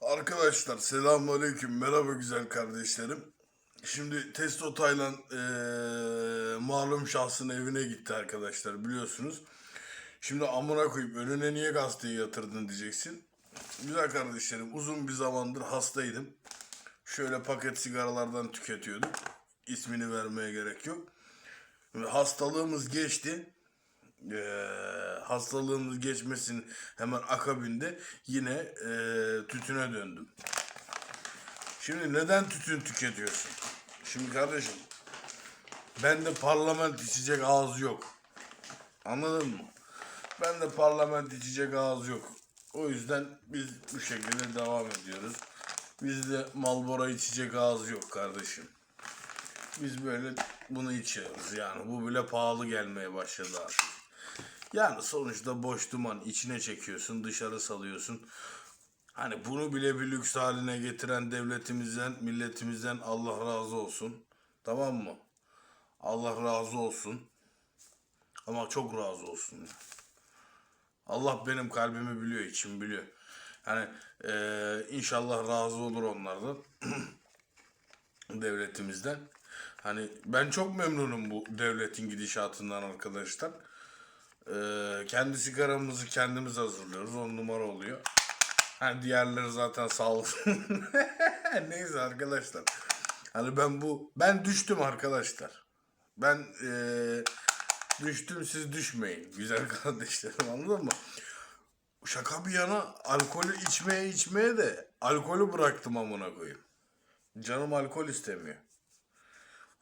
Arkadaşlar selamünaleyküm. Merhaba güzel kardeşlerim. Şimdi Testo Taylan eee malum şahsın evine gitti arkadaşlar biliyorsunuz. Şimdi amına koyup önüne niye gazeteyi yatırdın diyeceksin. Güzel kardeşlerim uzun bir zamandır hastaydım. Şöyle paket sigaralardan tüketiyordum. İsmini vermeye gerek yok. Hastalığımız geçti. Eee, hastalığımız geçmesinin hemen akabinde yine eee, tütüne döndüm. Şimdi neden tütün tüketiyorsun? Şimdi kardeşim bende parlament içecek ağız yok. Anladın mı? Bende parlament içecek ağız yok. O yüzden biz bu şekilde devam ediyoruz. Bizde Marlboro içecek ağız yok kardeşim. Biz böyle bunu içiyoruz yani. Bu bile pahalı gelmeye başladı artık. Yani sonuçta boş duman içine çekiyorsun, dışarı salıyorsun. Hani bunu bile bir lüks haline getiren devletimizden, milletimizden Allah razı olsun. Tamam mı? Allah razı olsun. Ama çok razı olsun. Allah benim kalbimi biliyor, içim biliyor. Yani eee, inşallah razı olur onlardan. devletimizden. Hani ben çok memnunum bu devletin gidişatından arkadaşlar. Ee, kendi sigaramızı kendimiz hazırlıyoruz. On numara oluyor. Hani diğerleri zaten sağlık. Neyse arkadaşlar. Hani ben bu ben düştüm arkadaşlar. Ben eee, düştüm siz düşmeyin. Güzel kardeşlerim anladın mı? Şaka bir yana alkolü içmeye içmeye de alkolü bıraktım amına koyayım. Canım alkol istemiyor.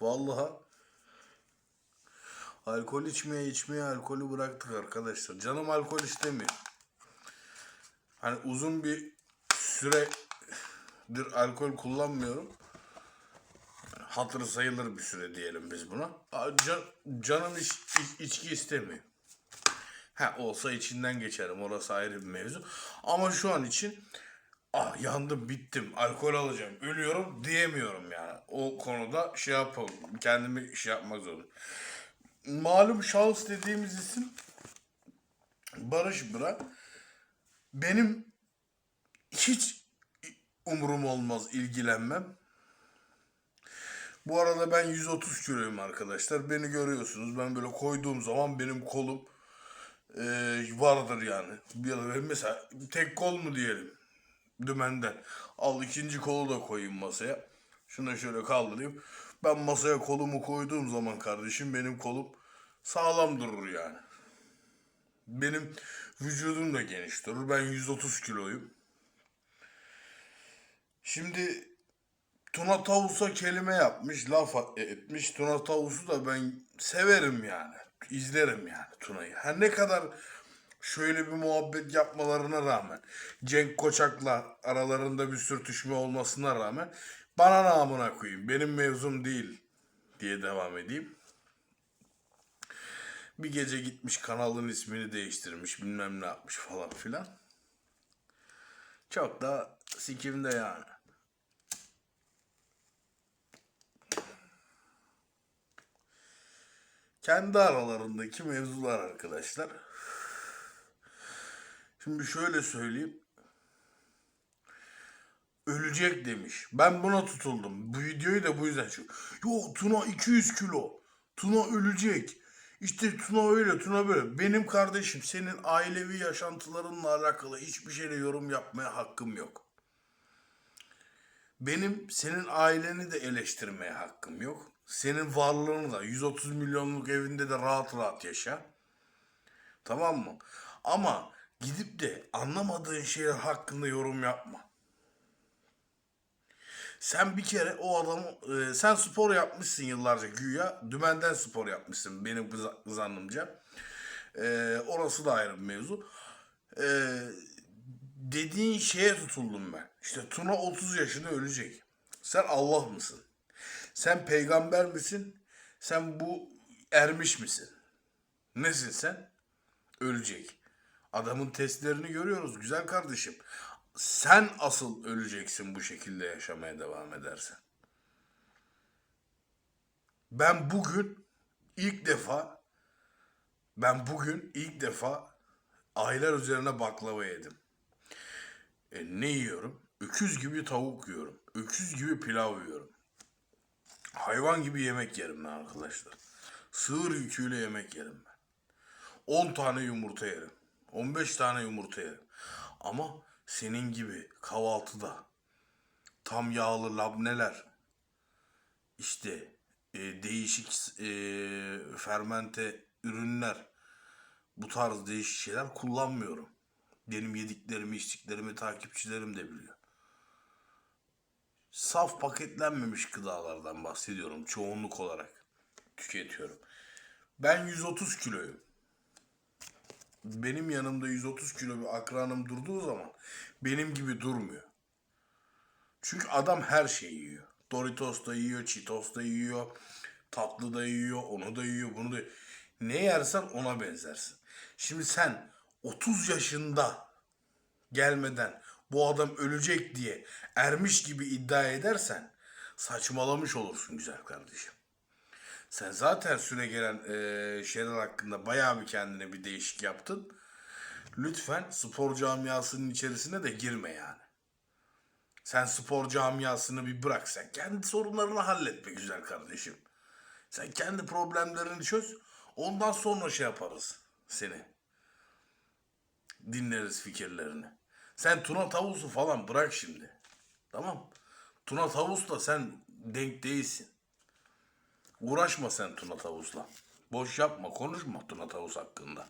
Vallahi alkol içmeye içmeye alkolü bıraktık arkadaşlar. Canım alkol istemiyor. Hani uzun bir süredir alkol kullanmıyorum. Hatırı sayılır bir süre diyelim biz buna. Can, canım iç, iç- içki istemiyor. Ha olsa içinden geçerim orası ayrı bir mevzu. Ama şu an için ah yandım bittim alkol alacağım ölüyorum diyemiyorum yani. O konuda şey yapalım kendimi şey yapmak zorundayım. Malum şahıs dediğimiz isim Barış Bırak. Benim hiç umurum olmaz ilgilenmem. Bu arada ben 130 kiloyum arkadaşlar. Beni görüyorsunuz. Ben böyle koyduğum zaman benim kolum e, vardır yani. Mesela tek kol mu diyelim dümenden. Al ikinci kolu da koyayım masaya. Şunu şöyle kaldırayım. Ben masaya kolumu koyduğum zaman kardeşim benim kolum sağlam durur yani. Benim vücudum da geniş durur. Ben 130 kiloyum. Şimdi Tuna Tavus'a kelime yapmış, laf etmiş. Tuna Tavus'u da ben severim yani. İzlerim yani Tuna'yı. Her ne kadar şöyle bir muhabbet yapmalarına rağmen, Cenk Koçak'la aralarında bir sürtüşme olmasına rağmen bana namına koyayım. Benim mevzum değil diye devam edeyim. Bir gece gitmiş kanalın ismini değiştirmiş bilmem ne yapmış falan filan. Çok da sikimde yani. Kendi aralarındaki mevzular arkadaşlar. Şimdi şöyle söyleyeyim. Ölecek demiş. Ben buna tutuldum. Bu videoyu da bu yüzden çık. Yo Tuna 200 kilo. Tuna ölecek. İşte Tuna öyle, Tuna böyle. Benim kardeşim senin ailevi yaşantılarınla alakalı hiçbir şeyle yorum yapmaya hakkım yok. Benim senin aileni de eleştirmeye hakkım yok. Senin varlığını da 130 milyonluk evinde de rahat rahat yaşa. Tamam mı? Ama gidip de anlamadığın şeyler hakkında yorum yapma. Sen bir kere o adamı, e, sen spor yapmışsın yıllarca güya. Dümenden spor yapmışsın benim zannımca. E, orası da ayrı bir mevzu. E, dediğin şeye tutuldum ben. İşte Tuna 30 yaşında ölecek. Sen Allah mısın? Sen peygamber misin? Sen bu ermiş misin? Nesin sen? Ölecek. Adamın testlerini görüyoruz güzel kardeşim. Sen asıl öleceksin bu şekilde yaşamaya devam edersen. Ben bugün ilk defa ben bugün ilk defa aylar üzerine baklava yedim. E, ne yiyorum? Öküz gibi tavuk yiyorum. Öküz gibi pilav yiyorum. Hayvan gibi yemek yerim ben arkadaşlar. Sığır yüküyle yemek yerim ben. 10 tane yumurta yerim. 15 tane yumurta yerim. Ama senin gibi kahvaltıda tam yağlı labneler, işte e, değişik e, fermente ürünler, bu tarz değişik şeyler kullanmıyorum. Benim yediklerimi, içtiklerimi takipçilerim de biliyor. Saf paketlenmemiş gıdalardan bahsediyorum çoğunluk olarak tüketiyorum. Ben 130 kiloyum. Benim yanımda 130 kilo bir akranım durduğu zaman benim gibi durmuyor. Çünkü adam her şeyi yiyor. Doritos da yiyor, Cheetos da yiyor, tatlı da yiyor, onu da yiyor, bunu da yiyor. Ne yersen ona benzersin. Şimdi sen 30 yaşında gelmeden bu adam ölecek diye ermiş gibi iddia edersen saçmalamış olursun güzel kardeşim. Sen zaten süre gelen eee, şeyler hakkında bayağı bir kendine bir değişik yaptın. Lütfen spor camiasının içerisine de girme yani. Sen spor camiasını bir bırak sen. Kendi sorunlarını hallet be güzel kardeşim. Sen kendi problemlerini çöz. Ondan sonra şey yaparız seni. Dinleriz fikirlerini. Sen Tuna Tavus'u falan bırak şimdi. Tamam. Tuna Tavus'la sen denk değilsin. Uğraşma sen Tuna Tavus'la. Boş yapma, konuşma Tuna Tavus hakkında.